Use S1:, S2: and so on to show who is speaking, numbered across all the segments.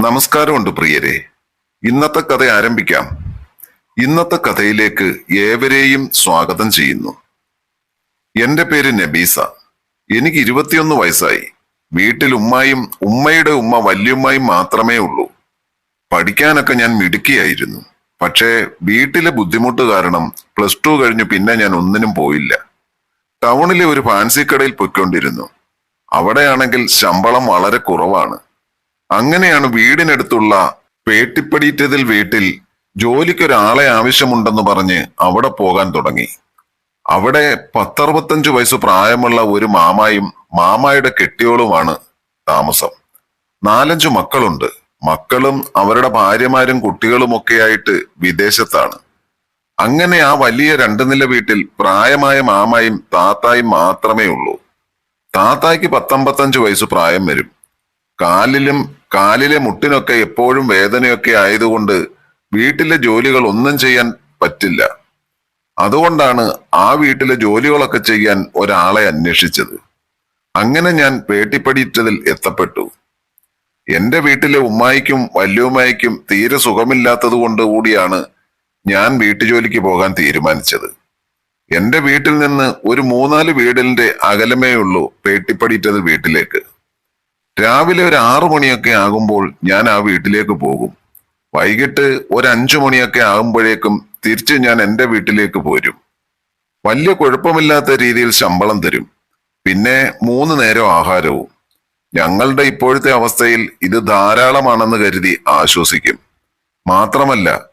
S1: നമസ്കാരമുണ്ട് പ്രിയരെ. ഇന്നത്തെ കഥ ആരംഭിക്കാം. ഇന്നത്തെ കഥയിലേക്ക് ഏവരെയും സ്വാഗതം ചെയ്യുന്നു. എന്റെ പേര് നബീസ. എനിക്ക് ഇരുപത്തിയൊന്ന് വയസ്സായി. വീട്ടിൽ ഉമ്മായും ഉമ്മയുടെ ഉമ്മ വല്യുമ്മയും മാത്രമേ ഉള്ളൂ. പഠിക്കാനൊക്കെ ഞാൻ മിടുക്കിയായിരുന്നു. പക്ഷേ വീട്ടിലെ ബുദ്ധിമുട്ട് കാരണം പ്ലസ് ടു കഴിഞ്ഞു പിന്നെ ഞാൻ ഒന്നിനും പോയില്ല. ടൗണിലെ ഒരു ഫാൻസി കടയിൽ പൊയ്ക്കൊണ്ടിരുന്നു. അവിടെയാണെങ്കിൽ ശമ്പളം വളരെ കുറവാണ്. അങ്ങനെയാണ് വീടിനടുത്തുള്ള പേട്ടിപ്പടിയിറ്റതിൽ വീട്ടിൽ ജോലിക്കൊരാളെ ആവശ്യമുണ്ടെന്ന് പറഞ്ഞ് അവിടെ പോകാൻ തുടങ്ങി. അവിടെ പത്തറുപത്തഞ്ചു വയസ്സ് പ്രായമുള്ള ഒരു മാമായും മാമായുടെ കെട്ടിയോളുമാണ് താമസം. നാലഞ്ചു മക്കളുണ്ട്. മക്കളും അവരുടെ ഭാര്യമാരും കുട്ടികളുമൊക്കെയായിട്ട് വിദേശത്താണ്. അങ്ങനെ ആ വലിയ രണ്ടു നില വീട്ടിൽ പ്രായമായ മാമായും താത്തായും മാത്രമേ ഉള്ളൂ താത്തായ്ക്ക് പത്തമ്പത്തഞ്ച് വയസ്സ് പ്രായം വരും. കാലിലും കാലിലെ മുട്ടിനൊക്കെ എപ്പോഴും വേദനയൊക്കെ ആയതുകൊണ്ട് വീട്ടിലെ ജോലികൾ ഒന്നും ചെയ്യാൻ പറ്റില്ല. അതുകൊണ്ടാണ് ആ വീട്ടിലെ ജോലികളൊക്കെ ചെയ്യാൻ ഒരാളെ അന്വേഷിച്ചത്. അങ്ങനെ ഞാൻ പേട്ടിപ്പടിയിട്ടതിൽ എത്തപ്പെട്ടു. എന്റെ വീട്ടിലെ ഉമ്മായിക്കും വല്യുമ്മായിക്കും തീരെ സുഖമില്ലാത്തത് കൊണ്ട് കൂടിയാണ് ഞാൻ വീട്ടുജോലിക്ക് പോകാൻ തീരുമാനിച്ചത്. എന്റെ വീട്ടിൽ നിന്ന് ഒരു മൂന്നാൽ വീടിന്റെ അകലമേ ഉള്ളൂ പേട്ടിപ്പടിയിട്ടത് വീട്ടിലേക്ക്. രാവിലെ ഒരു ആറു മണിയൊക്കെ ആകുമ്പോൾ ഞാൻ ആ വീട്ടിലേക്ക് പോകും. വൈകിട്ട് ഒരു അഞ്ചു മണിയൊക്കെ ആകുമ്പോഴേക്കും തിരിച്ച് ഞാൻ എന്റെ വീട്ടിലേക്ക് പോരും. വലിയ കുഴപ്പമില്ലാത്ത രീതിയിൽ ശമ്പളം തരും. പിന്നെ മൂന്ന് നേരം ആഹാരവും. ഞങ്ങളുടെ ഇപ്പോഴത്തെ അവസ്ഥയിൽ ഇത് ധാരാളമാണെന്ന് കരുതി ആശ്വസിക്കും. മാത്രമല്ല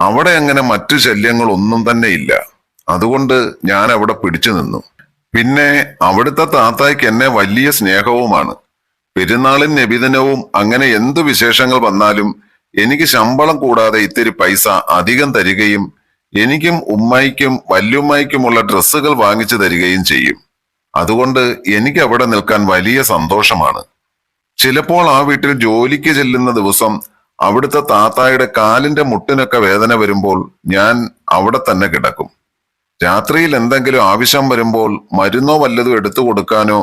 S1: അവിടെ അങ്ങനെ മറ്റു ശല്യങ്ങൾ ഒന്നും തന്നെ ഇല്ല. അതുകൊണ്ട് ഞാൻ അവിടെ പിടിച്ചു നിന്നു. പിന്നെ അവിടുത്തെ താത്തായ്ക്ക് എന്നെ വലിയ സ്നേഹവുമാണ്. പെരുന്നാളിൻ നബിദിനവും അങ്ങനെ എന്തു വിശേഷങ്ങൾ വന്നാലും എനിക്ക് ശമ്പളം കൂടാതെ ഇത്തിരി പൈസ അധികം തരികയും എനിക്കും ഉമ്മായിക്കും വല്യുമ്മായിക്കുമുള്ള ഡ്രസ്സുകൾ വാങ്ങിച്ചു തരികയും ചെയ്യും. അതുകൊണ്ട് എനിക്ക് അവിടെ നിൽക്കാൻ വലിയ സന്തോഷമാണ്. ചിലപ്പോൾ ആ വീട്ടിൽ ജോലിക്ക് ചെല്ലുന്ന ദിവസം അവിടുത്തെ താത്തായുടെ കാലിന്റെ മുട്ടിനൊക്കെ വേദന വരുമ്പോൾ ഞാൻ അവിടെ തന്നെ കിടക്കും. രാത്രിയിൽ എന്തെങ്കിലും ആവശ്യം വരുമ്പോൾ മരുന്നോ വല്ലതും എടുത്തു കൊടുക്കാനോ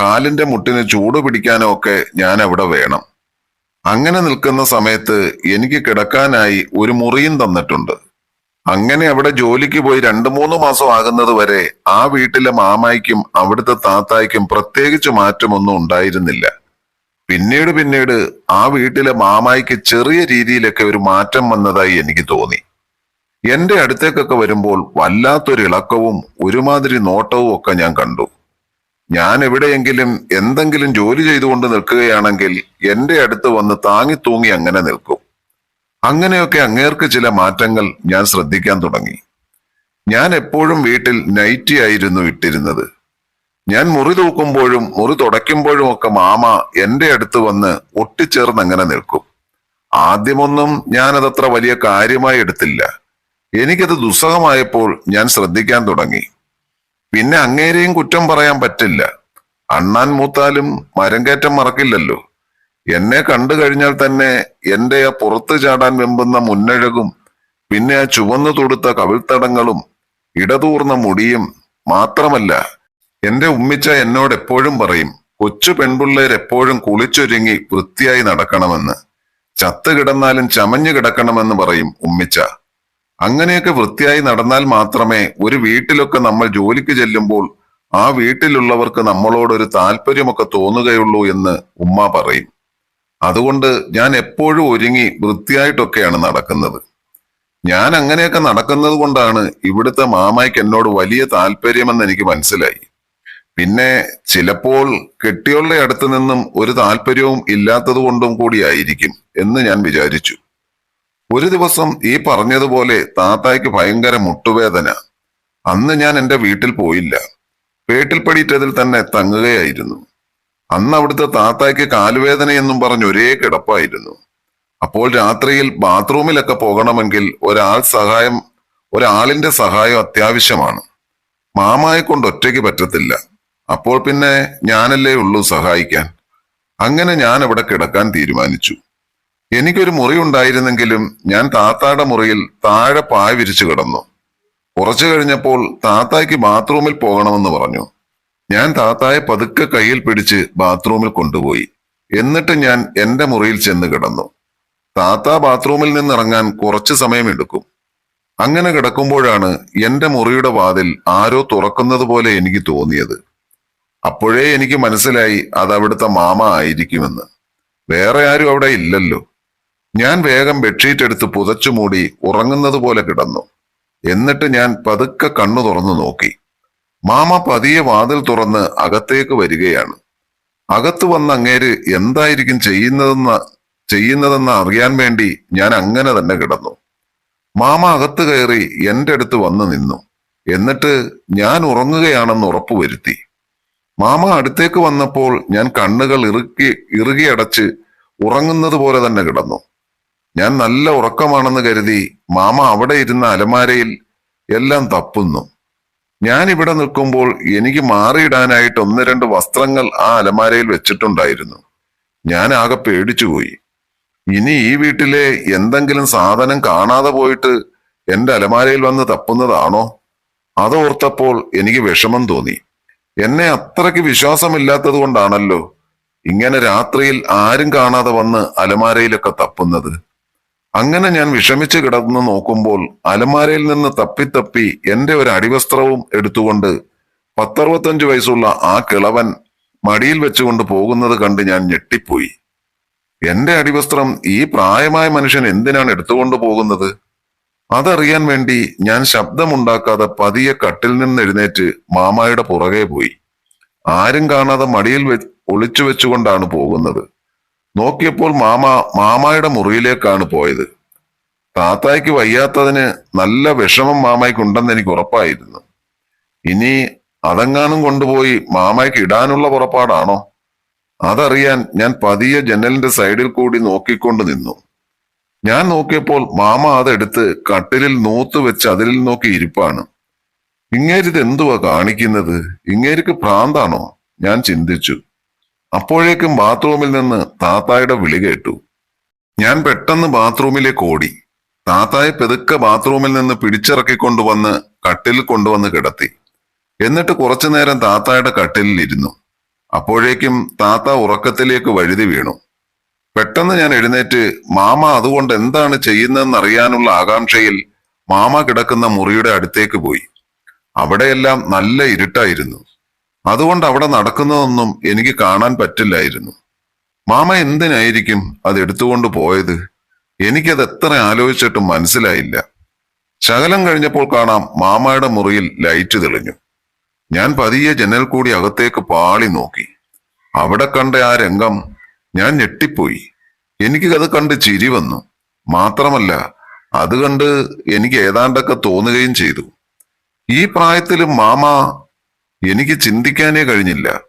S1: കാലിന്റെ മുട്ടിന് ചൂട് പിടിക്കാനോ ഒക്കെ ഞാൻ അവിടെ വേണം? അങ്ങനെ നിൽക്കുന്ന സമയത്ത് എനിക്ക് കിടക്കാനായി ഒരു മുറിയും തന്നിട്ടുണ്ട്. അങ്ങനെ അവിടെ ജോലിക്ക് പോയി രണ്ടു മൂന്ന് മാസം ആകുന്നത് വരെ ആ വീട്ടിലെ മാമായിക്കും അവിടുത്തെ താത്തായ്ക്കും പ്രത്യേകിച്ച് മാറ്റമൊന്നും ഉണ്ടായിരുന്നില്ല. പിന്നീട് പിന്നീട് ആ വീട്ടിലെ മാമായിക്ക് ചെറിയ രീതിയിലൊക്കെ ഒരു മാറ്റം വന്നതായി എനിക്ക് തോന്നി. എന്റെ അടുത്തേക്കൊക്കെ വരുമ്പോൾ വല്ലാത്തൊരു ഇളക്കവും ഒരുമാതിരി നോട്ടവും ഒക്കെ ഞാൻ കണ്ടു. ഞാൻ എവിടെയെങ്കിലും എന്തെങ്കിലും ജോലി ചെയ്തുകൊണ്ട് നിൽക്കുകയാണെങ്കിൽ എന്റെ അടുത്ത് വന്ന് താങ്ങി തൂങ്ങി അങ്ങനെ നിൽക്കും. അങ്ങനെയൊക്കെ അങ്ങേർക്ക് ചില മാറ്റങ്ങൾ ഞാൻ ശ്രദ്ധിക്കാൻ തുടങ്ങി. ഞാൻ എപ്പോഴും വീട്ടിൽ നൈറ്റി ആയിരുന്നു ഇട്ടിരുന്നത്. ഞാൻ മുറി തൂക്കുമ്പോഴും മുറി തുടയ്ക്കുമ്പോഴും ഒക്കെ മാമ എന്റെ അടുത്ത് വന്ന് ഒട്ടിച്ചേർന്ന് അങ്ങനെ നിൽക്കും. ആദ്യമൊന്നും ഞാനതത്ര വലിയ കാര്യമായി എടുത്തില്ല. എനിക്കത് ദുസ്സഹമായപ്പോൾ ഞാൻ ശ്രദ്ധിക്കാൻ തുടങ്ങി. പിന്നെ അങ്ങേരെയും കുറ്റം പറയാൻ പറ്റില്ല. അണ്ണാൻ മൂത്താലും മരം കയറ്റം മറക്കില്ലല്ലോ. എന്നെ കണ്ടു കഴിഞ്ഞാൽ തന്നെ എന്റെ ആ പുറത്തു ചാടാൻ വെമ്പുന്ന മുന്നഴകും പിന്നെ ആ ചുവന്നു തൊടുത്ത കവിൾത്തടങ്ങളും ഇടതൂർന്ന മുടിയും മാത്രമല്ല എന്റെ ഉമ്മിച്ച എന്നോട് എപ്പോഴും പറയും കൊച്ചു പെൺപിള്ളേരെപ്പോഴും കുളിച്ചൊരുങ്ങി വൃത്തിയായി നടക്കണമെന്ന്. ചത്തു കിടന്നാലും ചമഞ്ഞു കിടക്കണമെന്ന് പറയും ഉമ്മിച്ച. അങ്ങനെയൊക്കെ വൃത്തിയായി നടന്നാൽ മാത്രമേ ഒരു വീട്ടിലൊക്കെ നമ്മൾ ജോലിക്ക് ചെല്ലുമ്പോൾ ആ വീട്ടിലുള്ളവർക്ക് നമ്മളോടൊരു താല്പര്യമൊക്കെ തോന്നുകയുള്ളൂ എന്ന് ഉമ്മ പറയും. അതുകൊണ്ട് ഞാൻ എപ്പോഴും ഒരുങ്ങി വൃത്തിയായിട്ടൊക്കെയാണ് നടക്കുന്നത്. ഞാൻ അങ്ങനെയൊക്കെ നടക്കുന്നത് കൊണ്ടാണ് ഇവിടുത്തെ മാമായ്ക്ക് എന്നോട് വലിയ താല്പര്യമെന്ന് എനിക്ക് മനസ്സിലായി. പിന്നെ ചിലപ്പോൾ കെട്ടിയോളുടെ അടുത്ത് നിന്നും ഒരു താല്പര്യവും ഇല്ലാത്തത് കൊണ്ടും കൂടിയായിരിക്കും എന്ന് ഞാൻ വിചാരിച്ചു. ഒരു ദിവസം ഈ പറഞ്ഞതുപോലെ താത്തായ്ക്ക് ഭയങ്കര മുട്ടുവേദന. അന്ന് ഞാൻ എന്റെ വീട്ടിൽ പോയില്ല. വീട്ടിൽ പടിയിട്ടതിൽ തന്നെ തങ്ങുകയായിരുന്നു. അന്ന് അവിടുത്തെ താത്തായ്ക്ക് കാലുവേദനയെന്നും പറഞ്ഞ് ഒരേ കിടപ്പായിരുന്നു. അപ്പോൾ രാത്രിയിൽ ബാത്റൂമിലൊക്കെ പോകണമെങ്കിൽ ഒരാൾ സഹായം ഒരാളിന്റെ സഹായം അത്യാവശ്യമാണ്. മാമായെ കൊണ്ട് ഒറ്റയ്ക്ക് പറ്റത്തില്ല. അപ്പോൾ പിന്നെ ഞാനല്ലേ ഉള്ളൂ സഹായിക്കാൻ. അങ്ങനെ ഞാൻ അവിടെ കിടക്കാൻ തീരുമാനിച്ചു. എനിക്കൊരു മുറി ഉണ്ടായിരുന്നെങ്കിലും ഞാൻ താത്തായുടെ മുറിയിൽ താഴെ പായ വിരിച്ചു കിടന്നു. കുറച്ചു കഴിഞ്ഞപ്പോൾ താത്തായ്ക്ക് ബാത്റൂമിൽ പോകണമെന്ന് പറഞ്ഞു. ഞാൻ താത്തായെ പതുക്കെ കയ്യിൽ പിടിച്ച് ബാത്റൂമിൽ കൊണ്ടുപോയി. എന്നിട്ട് ഞാൻ എന്റെ മുറിയിൽ ചെന്ന് കിടന്നു. താത്ത ബാത്റൂമിൽ നിന്നിറങ്ങാൻ കുറച്ചു സമയമെടുക്കും. അങ്ങനെ കിടക്കുമ്പോഴാണ് എന്റെ മുറിയുടെ വാതിൽ ആരോ തുറക്കുന്നത് പോലെ എനിക്ക് തോന്നിയത്. അപ്പോഴേ എനിക്ക് മനസ്സിലായി അത് അവിടുത്തെ മാമ ആയിരിക്കുമെന്ന്. വേറെ ആരും അവിടെ ഇല്ലല്ലോ. ഞാൻ വേഗം ബെഡ്ഷീറ്റ് എടുത്ത് പുതച്ചു മൂടി ഉറങ്ങുന്നത് പോലെ കിടന്നു. എന്നിട്ട് ഞാൻ പതുക്കെ കണ്ണു തുറന്നു നോക്കി. മാമ പതിയെ വാതിൽ തുറന്ന് അകത്തേക്ക് വരികയാണ്. അകത്തു വന്ന അങ്ങേര് എന്തായിരിക്കും ചെയ്യുന്നതെന്ന് ചെയ്യുന്നതെന്ന് അറിയാൻ വേണ്ടി ഞാൻ അങ്ങനെ തന്നെ കിടന്നു. മാമ അകത്ത് കയറി എന്റെ അടുത്ത് വന്നു നിന്നു. എന്നിട്ട് ഞാൻ ഉറങ്ങുകയാണെന്ന് ഉറപ്പുവരുത്തി മാമ അടുത്തേക്ക് വന്നപ്പോൾ ഞാൻ കണ്ണുകൾ ഇറുക്കി ഇറുകിയടച്ച് ഉറങ്ങുന്നത് പോലെ തന്നെ കിടന്നു. ഞാൻ നല്ല ഉറക്കമാണെന്ന് കരുതി മാമ അവിടെ ഇരുന്ന അലമാരയിൽ എല്ലാം തപ്പുന്നു. ഞാൻ ഇവിടെ നിൽക്കുമ്പോൾ എനിക്ക് മാറിയിടാനായിട്ട് ഒന്ന് രണ്ട് വസ്ത്രങ്ങൾ ആ അലമാരയിൽ വെച്ചിട്ടുണ്ടായിരുന്നു. ഞാൻ ആകെ പേടിച്ചുപോയി. ഇനി ഈ വീട്ടിലെ എന്തെങ്കിലും സാധനം കാണാതെ പോയിട്ട് എന്റെ അലമാരയിൽ വന്ന് തപ്പുന്നതാണോ? അതോർത്തപ്പോൾ എനിക്ക് വിഷമം തോന്നി. എന്നെ അത്രയ്ക്ക് വിശ്വാസമില്ലാത്തത് കൊണ്ടാണല്ലോ ഇങ്ങനെ രാത്രിയിൽ ആരും കാണാതെ വന്ന് അലമാരയിലൊക്കെ തപ്പുന്നത്. അങ്ങനെ ഞാൻ വിഷമിച്ച് കിടന്ന് നോക്കുമ്പോൾ അലമാരയിൽ നിന്ന് തപ്പിത്തപ്പി എന്റെ ഒരു അടിവസ്ത്രവും എടുത്തുകൊണ്ട് പത്തറുപത്തഞ്ചു വയസ്സുള്ള ആ കിളവൻ മടിയിൽ വെച്ചുകൊണ്ട് പോകുന്നത് കണ്ട് ഞാൻ ഞെട്ടിപ്പോയി. എന്റെ അടിവസ്ത്രം ഈ പ്രായമായ മനുഷ്യൻ എന്തിനാണ് എടുത്തുകൊണ്ട് പോകുന്നത്? അതറിയാൻ വേണ്ടി ഞാൻ ശബ്ദമുണ്ടാക്കാതെ പതിയെ കട്ടിൽ നിന്ന് എഴുന്നേറ്റ് മാമായുടെ പുറകെ പോയി. ആരും കാണാതെ മടിയിൽ ഒളിച്ചു വെച്ചുകൊണ്ടാണ് പോകുന്നത്. നോക്കിയപ്പോൾ മാമ മാമായുടെ മുറിയിലേക്കാണ് പോയത്. താത്തായ്ക്ക് വയ്യാത്തതിന് നല്ല വിഷമം മാമായ്ക്കുണ്ടെന്ന് എനിക്ക് ഉറപ്പായിരുന്നു. ഇനി അതെങ്ങാനും കൊണ്ടുപോയി മാമായ്ക്ക് ഇടാനുള്ള പുറപ്പാടാണോ? അതറിയാൻ ഞാൻ പതിയെ ജനലിന്റെ സൈഡിൽ കൂടി നോക്കിക്കൊണ്ട് നിന്നു. ഞാൻ നോക്കിയപ്പോൾ മാമ അതെടുത്ത് കട്ടിലിൽ നൂത്ത് വെച്ച് അതിൽ നോക്കി ഇരിപ്പാണ്. ഇങ്ങേരിത് എന്തുവാ കാണിക്കുന്നത്? ഇങ്ങേരിക്ക് ഭ്രാന്താണോ? ഞാൻ ചിന്തിച്ചു. അപ്പോഴേക്കും ബാത്റൂമിൽ നിന്ന് താത്തായുടെ വിളി കേട്ടു. ഞാൻ പെട്ടെന്ന് ബാത്റൂമിലേക്ക് ഓടി. താത്തായെ പെതുക്കെ ബാത്റൂമിൽ നിന്ന് പിടിച്ചിറക്കിക്കൊണ്ടുവന്ന് കട്ടിലിൽ കൊണ്ടുവന്ന് കിടത്തി. എന്നിട്ട് കുറച്ചു നേരം താത്തായുടെ കട്ടിലിൽ ഇരുന്നു. അപ്പോഴേക്കും താത്ത ഉറക്കത്തിലേക്ക് വഴുതി വീണു. പെട്ടെന്ന് ഞാൻ എഴുന്നേറ്റ് മാമ അതുകൊണ്ട് എന്താണ് ചെയ്യുന്നതെന്ന് അറിയാനുള്ള ആകാംക്ഷയിൽ മാമ കിടക്കുന്ന മുറിയുടെ അടുത്തേക്ക് പോയി. അവിടെയെല്ലാം നല്ല ഇരുട്ടായിരുന്നു. അതുകൊണ്ട് അവിടെ നടക്കുന്നതൊന്നും എനിക്ക് കാണാൻ പറ്റില്ലായിരുന്നു. മാമ എന്തിനായിരിക്കും അത് എടുത്തുകൊണ്ട് പോയത്? എനിക്കത് എത്ര ആലോചിച്ചിട്ടും മനസ്സിലായില്ല. ശകലം കഴിഞ്ഞപ്പോൾ കാണാം മാമയുടെ മുറിയിൽ ലൈറ്റ് തെളിഞ്ഞു. ഞാൻ പതിയെ ജനൽ കൂടി അകത്തേക്ക് പാളി നോക്കി. അവിടെ കണ്ട ആ രംഗം ഞാൻ ഞെട്ടിപ്പോയി. എനിക്ക് അത് കണ്ട് ചിരി വന്നു. മാത്രമല്ല അത് കണ്ട് എനിക്ക് ഏതാണ്ടൊക്കെ തോന്നുകയും ചെയ്തു. ഈ പ്രായത്തിലും മാമ എനിക്ക് ചിന്തിക്കാനേ കഴിഞ്ഞില്ല.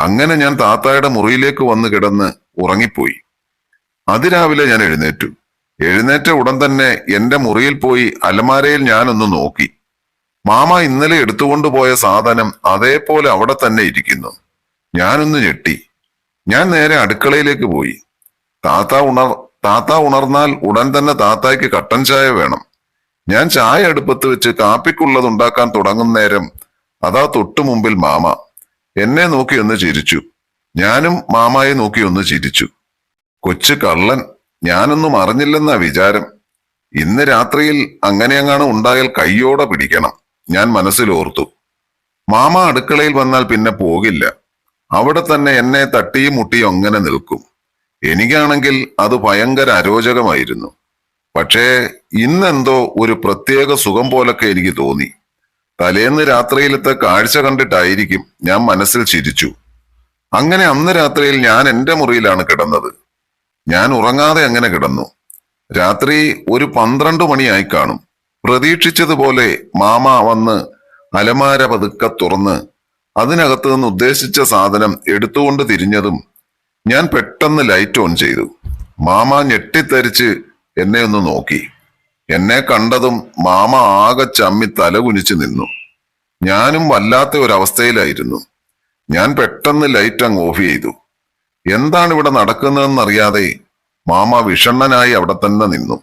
S1: അങ്ങനെ ഞാൻ താത്തായുടെ മുറിയിലേക്ക് വന്ന് കിടന്ന് ഉറങ്ങിപ്പോയി. അതിരാവിലെ ഞാൻ എഴുന്നേറ്റു. എഴുന്നേറ്റ ഉടൻ തന്നെ എന്റെ മുറിയിൽ പോയി അലമാരയിൽ ഞാനൊന്ന് നോക്കി. മാമ ഇന്നലെ എടുത്തുകൊണ്ടുപോയ സാധനം അതേപോലെ അവിടെ തന്നെ ഇരിക്കുന്നു. ഞാനൊന്ന് ഞെട്ടി. ഞാൻ നേരെ അടുക്കളയിലേക്ക് പോയി. താത്ത ഉണർ താത്ത ഉണർന്നാൽ ഉടൻ തന്നെ താത്തായ്ക്ക് കട്ടൻ ചായ വേണം. ഞാൻ ചായ അടുപ്പത്ത് വെച്ച് കാപ്പിക്കുള്ളത് ഉണ്ടാക്കാൻ തുടങ്ങും നേരം അതാ തൊട്ടു മുമ്പിൽ മാമ. എന്നെ നോക്കി ഒന്ന് ചിരിച്ചു. ഞാനും മാമായെ നോക്കി ഒന്ന് ചിരിച്ചു. കൊച്ചു കള്ളൻ ഞാനൊന്നും അറിഞ്ഞില്ലെന്നാ വിചാരം. ഇന്ന് രാത്രിയിൽ അങ്ങനെയങ്ങാണ് ഉണ്ടായാൽ കയ്യോടെ പിടിക്കണം. ഞാൻ മനസ്സിലോർത്തു മാമ അടുക്കളയിൽ വന്നാൽ പിന്നെ പോകില്ല. അവിടെ തന്നെ എന്നെ തട്ടിയും മുട്ടിയും അങ്ങനെ നിൽക്കും. എനിക്കാണെങ്കിൽ അത് ഭയങ്കര അരോചകമായിരുന്നു. പക്ഷേ ഇന്നെന്തോ ഒരു പ്രത്യേക സുഖം പോലൊക്കെ എനിക്ക് തോന്നി. തലേന്ന് രാത്രിയിലത്തെ കാഴ്ച കണ്ടിട്ടായിരിക്കും ഞാൻ മനസ്സിൽ ചിരിച്ചു. അങ്ങനെ അന്ന് രാത്രിയിൽ ഞാൻ എന്റെ മുറിയിലാണ് കിടന്നത്. ഞാൻ ഉറങ്ങാതെ അങ്ങനെ കിടന്നു. രാത്രി ഒരു പന്ത്രണ്ട് മണിയായി കാണും. പ്രതീക്ഷിച്ചതുപോലെ മാമ വന്ന് അലമാര പതുക്കെ തുറന്ന് അതിനകത്ത് നിന്ന് ഉദ്ദേശിച്ച സാധനം എടുത്തുകൊണ്ട് തിരിഞ്ഞതും ഞാൻ പെട്ടെന്ന് ലൈറ്റ് ഓൺ ചെയ്തു. മാമ ഞെട്ടിത്തരിച്ച് എന്നെ ഒന്ന് നോക്കി. എന്നെ കണ്ടതും മാമ ആകെ ചമ്മി തലകുനിച്ച് നിന്നു. ഞാനും വല്ലാത്ത ഒരവസ്ഥയിലായിരുന്നു. ഞാൻ പെട്ടെന്ന് ലൈറ്റ് അങ്ങ് ഓഫ് ചെയ്തു. എന്താണ് ഇവിടെ നടക്കുന്നതെന്നറിയാതെ മാമ വിഷണ്ണനായി അവിടെ തന്നെ നിന്നു.